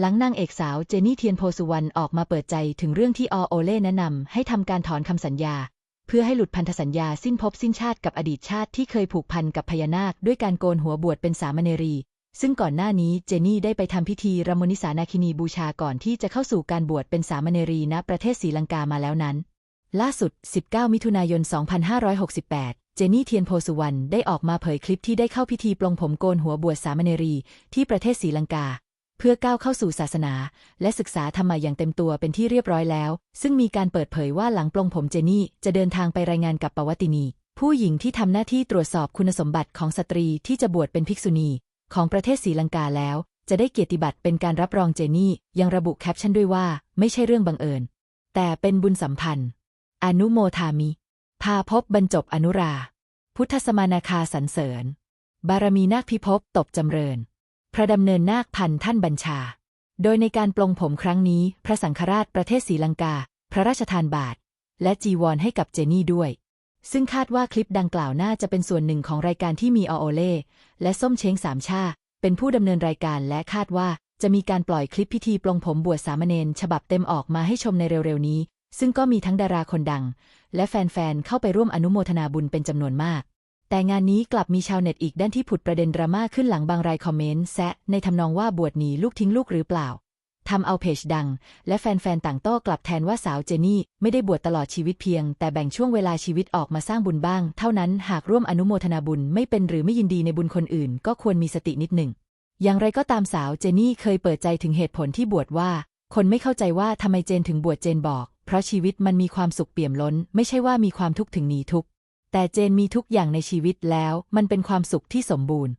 หลังนางเอกสาวเจนี่เทียนโพสุวรรณออกมาเปิดใจถึงเรื่องที่อโอเล่แนะนำให้ทำการถอนคำสัญญา เพื่อให้หลุดพันธสัญญาสิ้นภพสิ้นชาติกับอดีตชาติที่เคยผูกพันกับพญานาคด้วยการโกนหัวบวชเป็นสามเณรี ซึ่งก่อนหน้านี้เจนี่ได้ไปทำพิธีรำมนิสานาคินีบูชาก่อนที่จะเข้าสู่การบวชเป็นสามเณรีณประเทศศรีลังกามาแล้วนั้น ล่าสุด 19 มิถุนายน 2568เจนี่เทียนโพสุวรรณได้ออกมาเผยคลิปที่ได้เข้าพิธีปลงผมโกนหัวบวชสามเณรี ที่ประเทศศรีลังกา เพื่อก้าวเข้าสู่ศาสนา และศึกษาธรรมะอย่างเต็มตัวเป็นที่เรียบร้อยแล้ว ซึ่งมีการเปิดเผยว่าหลังปลงผมเจนี่จะเดินทางไปรายงานกับปวัตินี ผู้หญิงที่ทำหน้าที่ตรวจสอบคุณสมบัติของสตรีที่จะบวชเป็นภิกษุณี ของประเทศศรีลังกาแล้ว จะได้เกียรติบัตรเป็นการรับรองเจนี่ ยังระบุแคปชั่นด้วยว่า ไม่ใช่เรื่องบังเอิญ แต่เป็นบุญสัมพันธ์ อนุโมทามิ พาพบบรรจบอนุรา พุทธสมานาคาสรรเสริญ บารมีนาคพิภพตบจำเริญ ระดำเนินนาคพันท่านบัญชา โดยในการปลงผมครั้งนี้ พระสังฆราชประเทศศรีลังกา พระราชทานบาท และจีวรให้กับเจนี่ด้วย ซึ่งคาดว่าคลิปดังกล่าวน่าจะเป็นส่วนหนึ่งของรายการที่มีออโอเล่และส้มเช้งสามชา เป็นผู้ดำเนินรายการและคาดว่าจะมีการปล่อยคลิปพิธีปลงผมบวชสามเณรฉบับเต็มออกมาให้ชมในเร็วๆนี้ ซึ่งก็มีทั้งดาราคนดัง และแฟนๆเข้าไปร่วมอนุโมทนาบุญเป็นจำนวนมาก แต่งานนี้กลับมีชาวเน็ตอีกด้านที่ผุดประเด็นดราม่าขึ้นหลังบางรายคอมเมนต์แซะในทำนองว่าบวชหนีลูกทิ้งลูกหรือเปล่าทำเอาเพจดัง และแฟนๆ ต่างโต้กลับแทนว่าสาวเจนี่ไม่ได้บวชตลอดชีวิตเพียง แต่แบ่งช่วงเวลาชีวิตออกมาสร้างบุญบ้าง เท่านั้นหากร่วมอนุโมทนาบุญไม่เป็นหรือไม่ยินดีในบุญคนอื่น ก็ควรมีสตินิดหนึ่ง อย่างไรก็ตามสาวเจนี่เคยเปิดใจถึงเหตุผลที่บวชว่า คนไม่เข้าใจว่าทำไมเจนถึงบวชเจนบอก เพราะชีวิตมันมีความสุขเปี่ยมล้น ไม่ใช่ว่ามีความทุกข์ถึงหนีทุกข์ แต่เจนมีทุกอย่างในชีวิตแล้ว มันเป็นความสุขที่สมบูรณ์